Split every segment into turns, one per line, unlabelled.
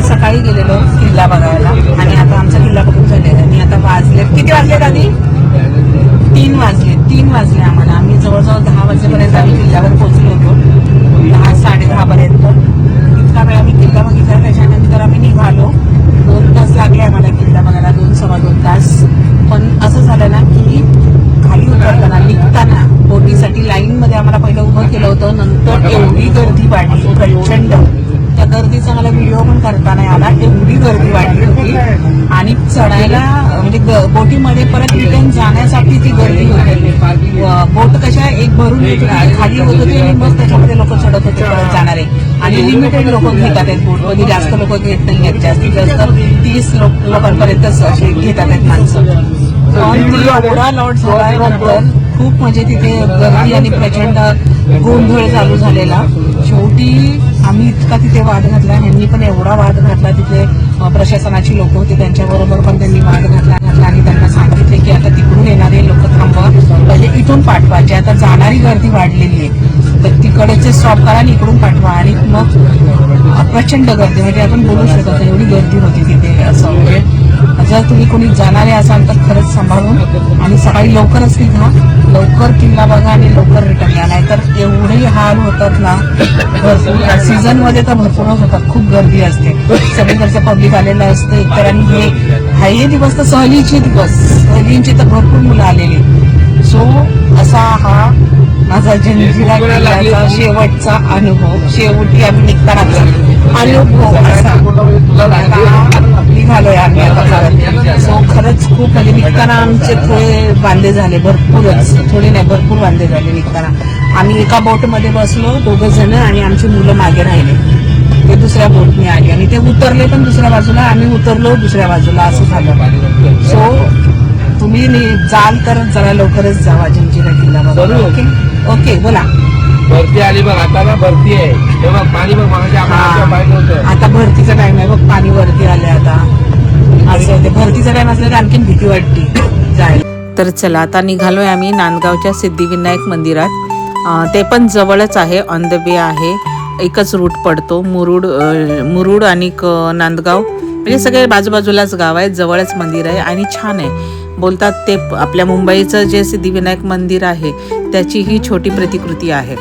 आम्ही सकाळी गेलेलो किल्ला बघायला आणि आता आमचा किल्ला बघून झालेला आणि आता वाजले किती वाजले आधी? तीन वाजले तीन वाजले आम्हाला. आम्ही जवळजवळ दहा वाजेपर्यंत आम्ही किल्ल्यावर पोहोचलो होतो. दहा साडे दहा पर्यंत. इतका वेळ आम्ही किल्ला बघितला त्याच्यानंतर आम्ही निघालो. दोन तास लागले आम्हाला किल्ला बघायला दोन सव्वा दोन तास. पण असं झालं ना की खाली उतरताना निघताना बोटीसाठी लाईनमध्ये आम्हाला पहिलं उभं केलं होतं. नंतर एवढी गर्दी वाढली प्रचंड. गर्दीचा मला व्हिडिओ पण करता नाही आला एवढी गर्दी वाढली होती. आणि चढायला म्हणजे बोटीमध्ये परत रिटर्न जाण्यासाठी ती गर्दी होती. बोट कशा एक भरून खाली होत होती आणि मग त्याच्यामध्ये लोक चढत होते परत जाणारे. आणि लिमिटेड लोक घेतात आहेत बोटमध्ये जास्त लोक घेत नाही आहेत जास्तीत जास्त तीस लोक लोकांपर्यंतच असे घेतात आहेत माणसं. एवढा लॉट झाल्यानंतर खूप म्हणजे तिथे गर्दी आणि प्रचंड गोंधळ चालू झालेला. शेवटी आम्ही इतका तिथे वाद घातला ह्यांनी पण एवढा वाद घातला तिथे प्रशासनाची लोक होती त्यांच्याबरोबर पण त्यांनी वाद घातला घातला आणि त्यांना सांगितले की आता तिकडून येणारे लोक थांबवा पहिले इथून पाठवा जे आता जाणारी गर्दी वाढलेली आहे तर तिकडेचे स्टॉप करा आणि इकडून पाठवा आणि मग प्रचंड गर्दी म्हणजे आपण बोलू शकत नाही एवढी गर्दी होती तिथे असं म्हणजे जर तुम्ही कोणी जाणारे असाल तर खरंच सांभाळून आणि सकाळी लवकरच निघा लवकर किल्ला बघा आणि लवकर रिटर्न या. नाहीतर एवढे हाल होतात ना भरपूर सीझनमध्ये तर भरपूरच होतात. खूप गर्दी असते. सगळीकडचं पब्लिक आलेलं असतं. एकतर आणि हे हाही हे दिवस तर सहलीचे दिवस. सहलींची तर भरपूर मुलं आलेली. सो असा हा माझा जंजिरा किल्ल्याचा शेवटचा अनुभव. शेवटी आम्ही निघतानाचा अनुभव असा. निघालोय आम्ही आता सो खरंच खूप म्हणजे निघताना आमचे थोडे वांदे झाले भरपूरच. थोडे नाही भरपूर वांदे झाले निघताना. आम्ही एका बोटमध्ये बसलो दोघं जण आणि आमची मुलं मागे राहिले. ते दुसऱ्या बोटने आली आणि ते उतरले पण दुसऱ्या बाजूला. आम्ही उतरलो दुसऱ्या बाजूला असं झालं. सो तुम्ही नि- जाल तर जरा लवकरच जावा जंजिरा किल्ला. ओके? ओके बोला.
भरती आली बघ आता ना भरती आहे. हे पाणी बघ
आता भरतीचा टाइम आहे बघ पाणी वरती आले आता. असं आहे ते भरतीचा टाइम असला तर आणखीन भीती वाटते. जायला.
तर चला आता निघालोय आम्ही नांदगावच्या सिद्धिविनायक मंदिरात. ते पण जवळच आहे ऑन द वे आहे. एकच रूट पडतो मुरुड मुरुड आणि क- नांदगाव. म्हणजे सगळे बाजूबाजूलाच गाव आहेत जवळच मंदिर आहे आणि छान आहे. बोलतात ते आपल्या मुंबईचं जे सिद्धिविनायक मंदिर आहे त्याची ही छोटी प्रतिकृती आहे.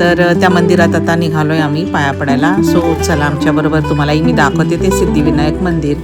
तर त्या मंदिरात आता निघालोय आम्ही पाया पडायला. सो चला आमच्याबरोबर तुम्हालाही मी दाखवते ते सिद्धिविनायक मंदिर.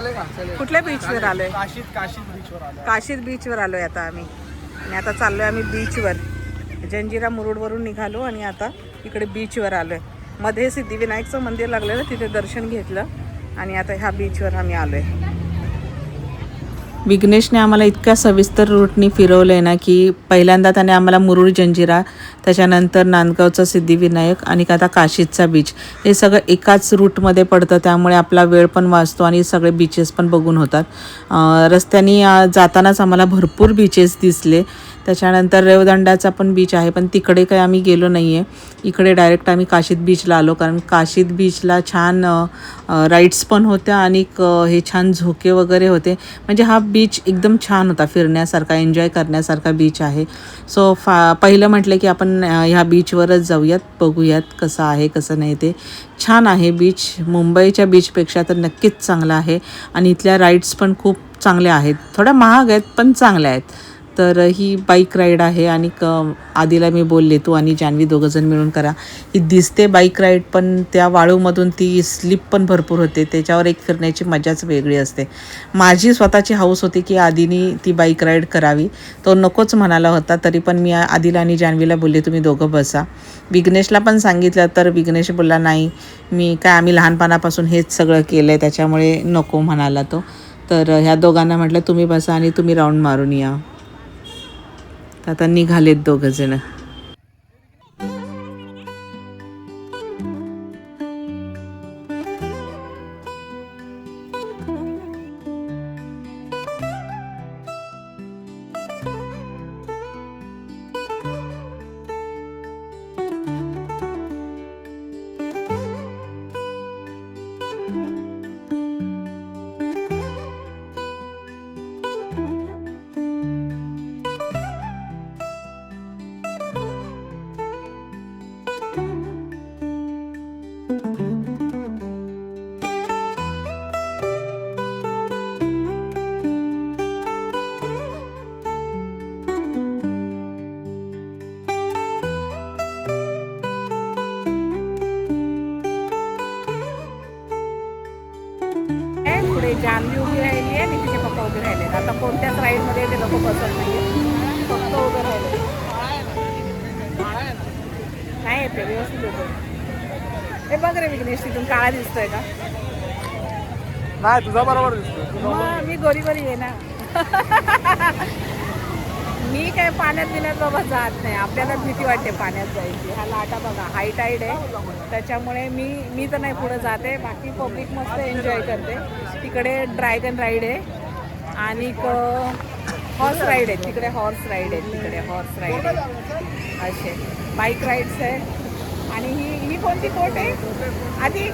कुठल्या बीचवर आलोय?
काशीत काशीत बीचवर आलो
काशीद बीचवर आलोय आता आम्ही. आणि आता चाललोय आम्ही बीचवर जंजिरा मुरुडवरून निघालो आणि आता इकडे बीचवर आलोय. मध्ये सिद्धिविनायकचं मंदिर लागलेलं तिथे दर्शन घेतलं आणि आता ह्या बीचवर आम्ही आलोय.
विघ्नेशने आम्हाला इतक्या सविस्तर रूटनी फिरवलं आहे ना की पहिल्यांदा त्याने आम्हाला मुरुड जंजिरा त्याच्यानंतर नांदगावचा सिद्धिविनायक आणि आता काशीदचा बीच हे सगळं एकाच रूटमध्ये पडतं त्यामुळे आपला वेळ पण वाचतो आणि सगळे बीचेस पण बघून होतात. रस्त्याने जातानाच आम्हाला भरपूर बीचेस दिसले. त्याच्यानंतर रेवदंडाचा पण बीच आहे पण तिकडे काही आम्ही गेलो नाही आहे इकडे डायरेक्ट आम्ही काशीद बीचला आलो कारण काशीद बीचला छान राईड्स पण होत्या आणि हे छान झोके वगैरे होते. म्हणजे हा बीच एकदम छान होता फिरण्यासारखा एन्जॉय करण्यासारखा बीच आहे. सो फा पहिलं म्हटलं की आपण ह्या बीचवरच जाऊयात बघूयात कसं आहे कसं नाही ते. छान आहे बीच मुंबईच्या बीचपेक्षा तर नक्कीच चांगला आहे. आणि इथल्या राईड्स पण खूप चांगल्या आहेत. थोड्या महाग आहेत पण चांगल्या आहेत. तर ही बाईक राईड आहे आणि क आधीला मी बोलले तू आणि जान्हवी दोघंजण मिळून करा. ही दिसते बाईक राईड पण त्या वाळूमधून ती स्लिप पण भरपूर होते. त्याच्यावर एक फिरण्याची मजाच वेगळी असते. माझी स्वतःची हाऊस होती की आधीनी ती बाईक राईड करावी. तो नकोच म्हणाला होता तरी पण मी आधीला आणि जान्हवीला बोलले तुम्ही दोघं बसा. विघ्नेशला पण सांगितलं तर विघ्नेश बोलला नाही मी काय आम्ही लहानपणापासून हेच सगळं केलं आहे त्याच्यामुळे नको म्हणाला तो. तर ह्या दोघांना म्हटलं तुम्ही बसा आणि तुम्ही राऊंड मारून या. तर आता निघालेत दोघं
जान्हवी उभी राहिली आहे आणि तिचे पप्पा उभे राहिले. आता कोणत्याच राईडमध्ये ते लोक बसत नाही फक्त उभे राहिले. नाही येते व्यवस्थित येते हे बघ रे विघ्नेश तिथून काळा दिसतोय का?
नाही तुझा बरोबर दिसतो
मी गोरी गोरी आहे ना मी काय पाण्यात बिण्यात बाबा जात नाही. आपल्याला भीती वाटते पाण्यात जायची. हा लाटा बघा हाय टाईड आहे. त्याच्यामुळे मी मी तर नाही पुढे जाते बाकी पब्लिक मस्त एन्जॉय करते. तिकडे ड्रॅगन राईड आहे. आणि हॉर्स राईड आहे. तिकडे हॉर्स राईड आहे. तिकडे हॉर्स राईड आहे. असे. बाईक राईड्स आहे. आणि ही ही कोणती बोट आहे? आधी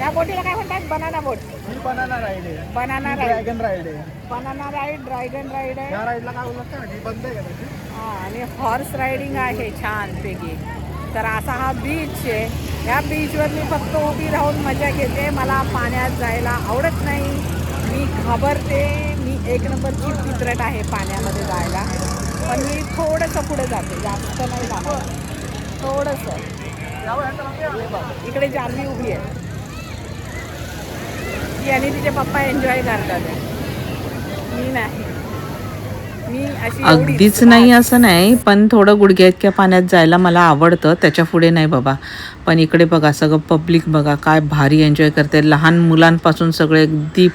या बोटीला काय म्हणतात? बनाना बोट
बनाना राईड आहे.
बनाना राईड
ड्रॅगन राईड आहे.
बनाना राईड ड्रॅगन राईड आहे.
या राईडला काय बोलत बंद आहे का त्याची?
हा, आणि हॉर्स रायडिंग आहे छान पैकी तर असा हा बीच आहे. या बीचवर मी फक्त उभी राहून मजा घेते. मला पाण्यात जायला आवडत नाही. मी घाबरते. मी एक नंबरची पित्रट आहे पाण्यामध्ये जायला. पण मी थोडंसं पुढे जाते. जास्त नाही जाणार. थोडंसं. हे इकडे जान्हवी उभी आहे. ती आणि तिचे पप्पा एन्जॉय करतात. मी नाही.
अगदीच नाही असं नाही. पण थोडं गुडघ्या इतक्या पाण्यात जायला मला आवडतं. त्याच्या पुढे नाही बाबा. पण इकडे बघा सगळं पब्लिक बघा काय भारी एन्जॉय करते. लहान मुलांपासून सगळे अगदी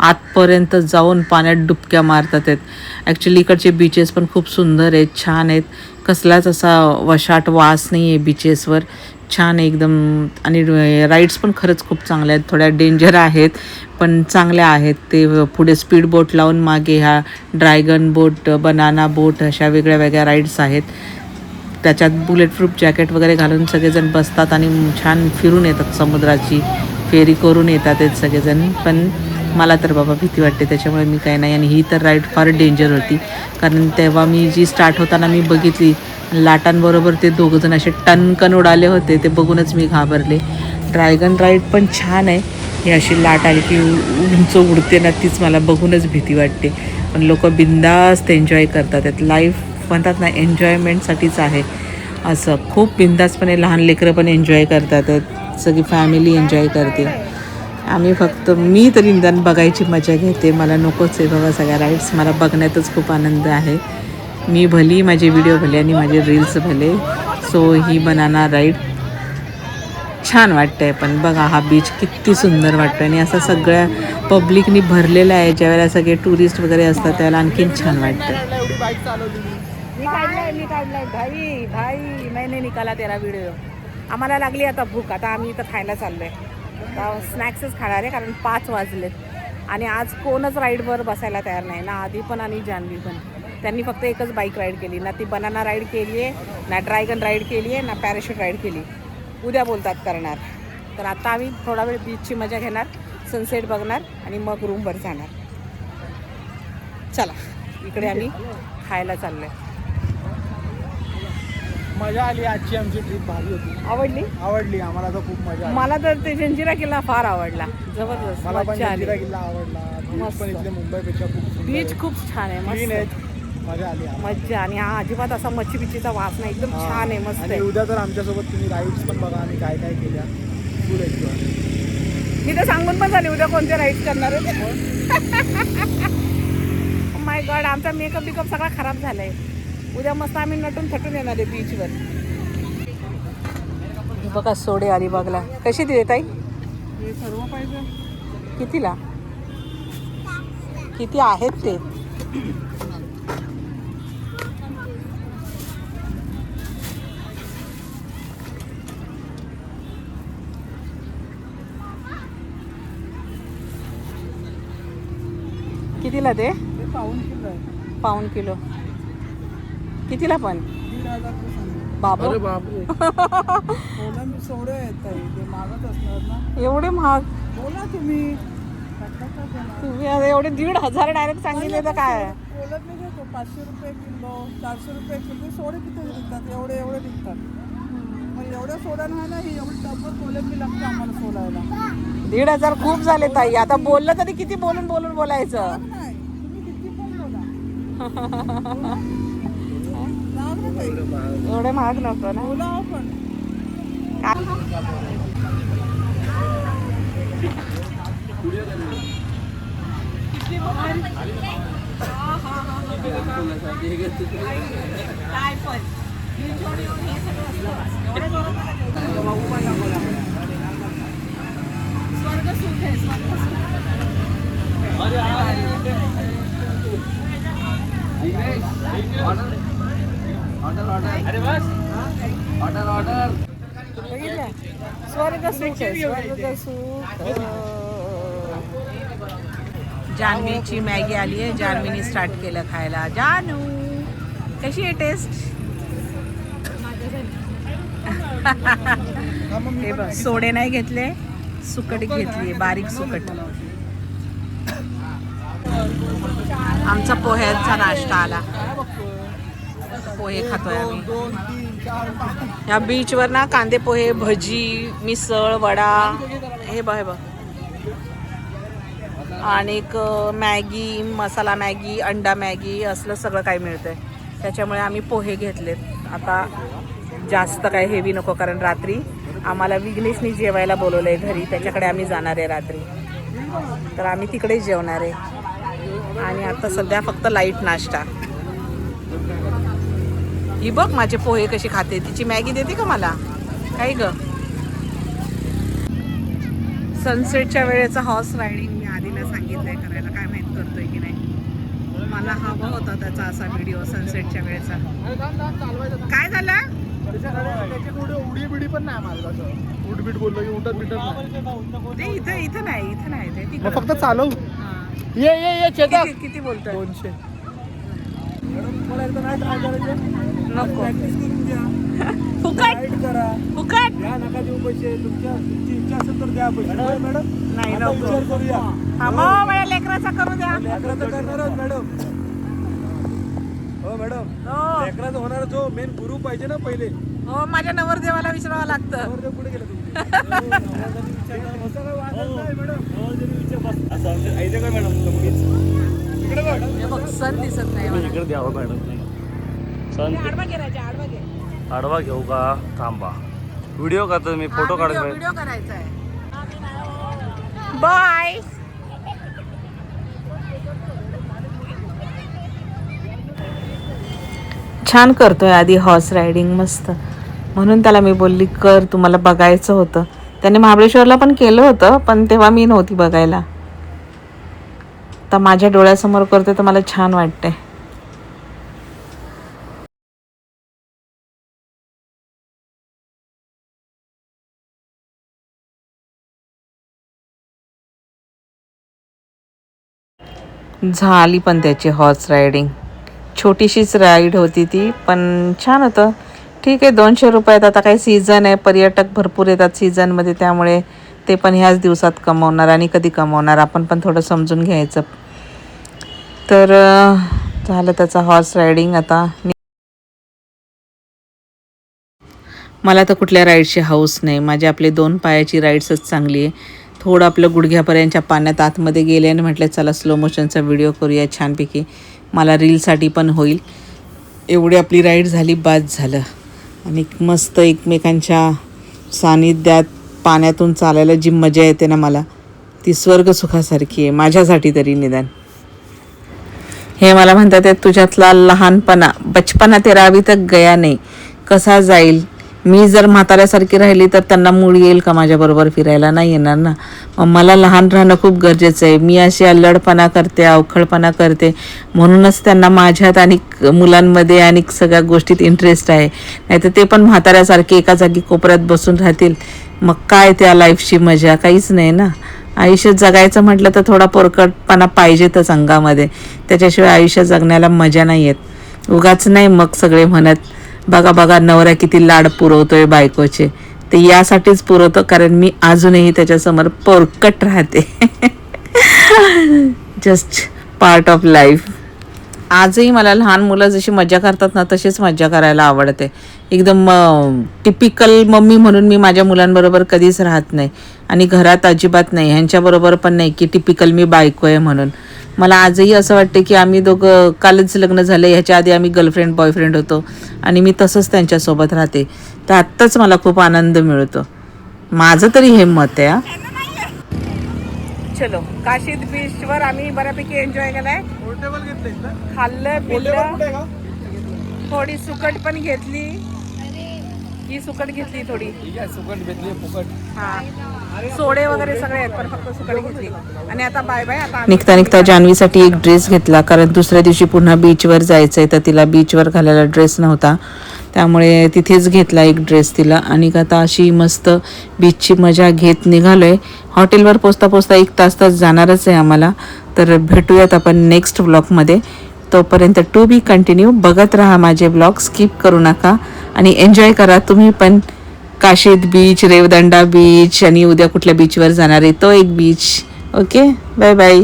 आतपर्यंत जाऊन पाण्यात डुबक्या मारतात आहेत. ॲक्च्युली इकडचे बीचेस पण खूप सुंदर आहेत छान आहेत. कसलाच असा वशाट वास नाही आहे बीचेसवर छान एकदम. आणि राईड्स पण खरंच खूप चांगल्या आहेत. थोड्या डेंजर आहेत पण चांगल्या आहेत. ते पुढे स्पीड बोट लावून मागे ह्या ड्रॅगन बोट बनाना बोट अशा वेगळ्या वेगळ्या राईड्स आहेत. त्याच्यात बुलेट प्रूफ जॅकेट वगैरे घालून सगळेजण बसतात आणि छान फिरून येतात समुद्राची. फेरी करून येतात आहेत सगळेजण. पण मला तर बाबा भीती वाटते त्याच्यामुळे मी काही नाही आणि ही तर राईड फार डेंजर होती कारण तेव्हा मी जी स्टार्ट होताना मी बघितली लाटांबरोबर ते दोघंजण असे टनकन उडाले होते ते बघूनच मी घाबरले. ड्रॅगन राईड पण छान आहे. ही अशी लाट आली की उंच उडते ना तीच मला बघूनच भीती वाटते. पण लोक बिंदास्त एन्जॉय करतात. त्यात लाईफ म्हणतात ना एन्जॉयमेंटसाठीच आहे. असं खूप बिंदासपणे लहान लेकरं पण एन्जॉय करतात. सगळी फॅमिली एन्जॉय करते. आम्ही फक्त मी तरी निदान बघायची मजा घेते. मला नकोच आहे बाबा सगळ्या राईड्स मला बघण्यातच खूप आनंद आहे. मी भली माझे व्हिडिओ भले आणि माझे रील्स भले. सो ही बनाना राईड छान वाटतंय पण बघा हा बीच किती सुंदर वाटतो आणि असं सगळ्या पब्लिकनी भरलेला आहे. ज्यावेळेला सगळे टुरिस्ट वगैरे असतात त्यावेळेला आणखीन छान वाटतं
मी काढलाय मी काढलाय भाई भाई मैंने निकाला तेरा व्हिडिओ आम्हाला लागली आता भूक. आता आम्ही इथं खायला चाललोय. स्नॅक्सच खाणार आहे कारण पाच वाजलेत. आणि आज कोणच राईडवर बसायला तयार नाही. ना आधी पण आणि जान्हवी पण. त्यांनी फक्त एकच बाईक राईड केली. ना ती बनाना राईड केली आहे ना ड्रॅगन राईड केली आहे ना पॅराशूट राईड केली. उद्या बोलतात करणार. तर आता आम्ही थोडा वेळ बीचची मजा घेणार सनसेट बघणार आणि मग रूमवर जाणार. चला इकडे आम्ही खायला चाललो आहे
मजा आली आजची आमची ट्रिप भारी होती.
आवडली?
आवडली आम्हाला तर खूप मजा आली.
मला तर ते जंजिरा किल्ला फार आवडला. जबरदस्त
मला पण
मज्जा आली.
जंजिरा किल्ला आवडला. बीच
मस्त.
पण इथले मुंबईपेक्षा खूप सुंदर
बीच
आहे.
खूप छान आहे मस्त.
आहेत. मजा आली आम्हाला.
मज्जा आणि हा अजिबात असा मच्छी बिच्छीचा वास नाही एकदम
हा.
छान आहे मस्त
आणि
आहे.
उद्या तर आमच्यासोबत तुम्ही राईड्स पण बघा आणि काय काय केल्या. फुल एन्जॉय
मी तर सांगून पण झाली उद्या कोणते राईड करणार माय गॉड आमचा मेकअप बिकअप सगळा खराब झालाय. उद्या मस्त आम्ही नटून थटून येणार आहे बीचवर बघा सोडे अलिबागला. कशी दिली ताई?
सर्व पाहिजे.
कितीला? किती आहेत ते? कितीला ते?
पाऊन किलो
पाऊन किलो. कितीला पण?
दीड हजार रुपये सांगितले.
बाबू.
अरे बापरे.
कोलंबी सोडे आहेत ताई ते मागत असणार ना.
एवढे महाग?
बोला तुम्ही.
तुम्ही आता एवढे दीड हजार डायरेक्ट सांगितले तर काय?
कोलंबी घेतो पाचशे रुपये किलो चारशे रुपये किलो. सोडे किती विकतात? एवढे एवढे विकतात. मग एवढ्या सोडा नाही ना ही एवढी टप्पर कोलंबी लागते आम्हाला सोडायला.
दीड हजार खूप झाले ताई. आता बोललं तरी किती बोलून बोलून बोलायचं?
नाही. तुम्ही किती पण बोला.
एवढे महाग नको ना.
आपण
ऑर्डर ऑर्डर
बघितलं? स्वर्ग सुख आहे स्वर्ग सुख. जान्हवीची मॅगी आली आहे जान्हवीने स्टार्ट केलं खायला. जानू कशी आहे टेस्ट हे बघ सोडे नाही घेतले सुकट घेतली बारीक सुकट. आमचा पोह्याचा नाश्ता आला. पोहे खातोय आम्ही. या बीचवर ना कांदे पोहे भजी मिसळ वडा हे बघ हे बघ. आणि मॅगी मसाला मॅगी अंडा मॅगी असलं सगळं काही मिळतंय. त्याच्यामुळे आम्ही पोहे घेतलेत. आता जास्त काय हेवी नको कारण रात्री आम्हाला विघ्नेशनी जेवायला बोलवलं आहे घरी. त्याच्याकडे आम्ही जाणार आहे रात्री. तर आम्ही तिकडेच जेवणार आहे. आणि आता सध्या फक्त लाइट नाश्ता. ही बघ माझे पोहे कशी खाते. तिची मॅगी देते का मला? काही ग? सनसेटच्या वेळेचा हॉर्स रायडिंग मी आधीला सांगितलंय करायला. काय माहीत करतोय की नाही. मला हवा होता त्याचा असा व्हिडिओ सनसेटच्या वेळेचा. काय झालं?
उडी बिडी पण नाही बोललो की बिटत नाही
इथं इथं नाही इथं नाही ते.
फक्त चालव. ये ये ये चेतक
किती बोलतोय?
दोनशे.
नको.
प्रॅक्टिस करून घ्या.
फुकट.
करा.
फुकट.
द्या नका देऊ पैसे. तुमच्या तुमची इच्छा असेल तर द्या पैसे. होय, मॅडम?
नाही
आता
नको.
विचार करूया.
थांबा माझ्या लेकराचा करू द्या.
लेकराचं करणारच मॅडम. हो मॅडम.
हो.
लेकराचं होणार जो मेन गुरु पाहिजे ना पहिले.
हो माझ्या नवरदेवाला विचारावं लागतं.
नवरदेव कुठे गेला तुम्ही
हे बघ सन दिसत नाही मला.
इकडे द्यावं मॅडम. सन
आडवा
घेऊ का? थांबा. व्हिडिओ करतो मी फोटो काढतो
व्हिडिओ करायचा आहे. बाय
छान करतोय आधी हॉर्स रायडिंग मस्त. म्हणून त्याला मी बोलली कर तुम्हाला बघायचं होतं. त्याने महाबळेश्वरला पण केलं होतं पण तेव्हा मी नव्हती बघायला. तर माझ्या डोळ्यासमोर करते तर मला छान वाटते झाली पण त्याची हॉर्स रायडिंग छोटीशीच राईड होती ती पण छान होतं. ठीक आहे दोनशे रुपयात आता काही सीझन आहे पर्यटक भरपूर येतात सीझनमध्ये त्यामुळे ते पण ह्याच दिवसात कमवणार आणि कधी कमवणार आपण पण थोडं समजून घ्यायचं. तर झालं त्याचा हॉर्स रायडिंग आता. मला तर कुठल्या राईडची हाऊस नाही माझी आपले दोन पायाची राईड्सच चांगली आहे. थोडं आपलं गुडघ्यापर्यंतच्या पाण्यात आतमध्ये गेले आणि म्हटलं चला स्लो मोशनचा व्हिडिओ करूया छानपैकी. मला रीलसाठी पण होईल. एवढी आपली राईड झाली बाद झालं. आणि मस्त एकमेकांच्या सानिध्यात पाण्यातून चालायला जी मजा येते ना मला ती स्वर्ग सुखासारखी आहे माझ्यासाठी तरी निदान. हे मला म्हणतात तुझ्यातला लहानपणा बचपना तेरा अभी तक गया नाही. कसा जाईल मी जर म्हाताऱ्यासारखी राहिली तर त्यांना मूळ येईल का माझ्याबरोबर फिरायला? नाही येणार ना. मग मला लहान राहणं खूप गरजेचं आहे. मी अशी अल्लडपणा करते अवखळपणा करते. म्हणूनच त्यांना माझ्यात आणि मुलांमध्ये आणि सगळ्या गोष्टीत इंटरेस्ट आहे. नाहीतर ते पण म्हाताऱ्यासारखे एका जागी कोपऱ्यात बसून राहतील. मग काय त्या लाईफची मजा? काहीच नाही ना. आयुष्य जगायचं म्हटलं तर थोडा पोरकटपणा पाहिजेतच अंगामध्ये. त्याच्याशिवाय आयुष्य जगण्याला मजा नाही येत. उगाच नाही मग सगळे म्हणत बघा बघा नवरा किती लाड पुरवतोय बायकोचे. ते यासाठीच पुरवतो कारण मी अजूनही त्याच्यासमोर पोरकट राहते. जस्ट पार्ट ऑफ लाईफ आजही मला लहान मुलं जशी मजा करतात ना तशीच मजा करायला आवडते. एकदम टिपिकल मम्मी म्हणून मी माझ्या मुलांबरोबर कधीच राहत नाही. आणि घरात अजिबात नाही. ह्यांच्याबरोबर पण नाही की टिपिकल मी बायको आहे म्हणून. मला आजही असं वाटते की आम्ही दोघं कालच लग्न झालं. ह्याच्या आधी आम्ही गर्लफ्रेंड बॉयफ्रेंड होतो. आणि मी तसंच त्यांच्यासोबत राहते. तर आत्ताच मला खूप आनंद मिळतो. माझं तरी हे मत आहे हा.
चलो काशीद बीच वर आम्ही बऱ्यापैकी एन्जॉय केलाय.
पोर्टेबल घेतले
खाल्लं पिल्लं थोडी सुकट पण घेतली. ही सुकट घेतली थोडी.
सुकट भेटली फुकट.
हा. सोडे वगैरे सगळे आहेत पण फक्त सुकट घेतली. आणि आता बाय बाय आता
निघता निघता जान्हवीसाठी एक ड्रेस घेतला कारण दुसऱ्या दिवशी पुन्हा बीचवर जायचं आहे तर तिला बीचवर घालायला ड्रेस नव्हता. त्यामुळे तिथेच घेतला एक ड्रेस तिला. आणि आता अशी मस्त बीचची मजा घेत निघालो आहे हॉटेलवर पोचता पोचता एक तास तास जाणारच आहे आम्हाला. तर भेटूयात आपण नेक्स्ट ब्लॉगमध्ये तोपर्यंत टू बी कंटिन्यू बघत राहा माझे ब्लॉग स्किप करू नका. आणि एन्जॉय करा. तुम्ही पण काशीद बीच रेवदंडा बीच आणि उद्या कुठल्या बीचवर जाणार आहे तो एक बीच ओके बाय बाय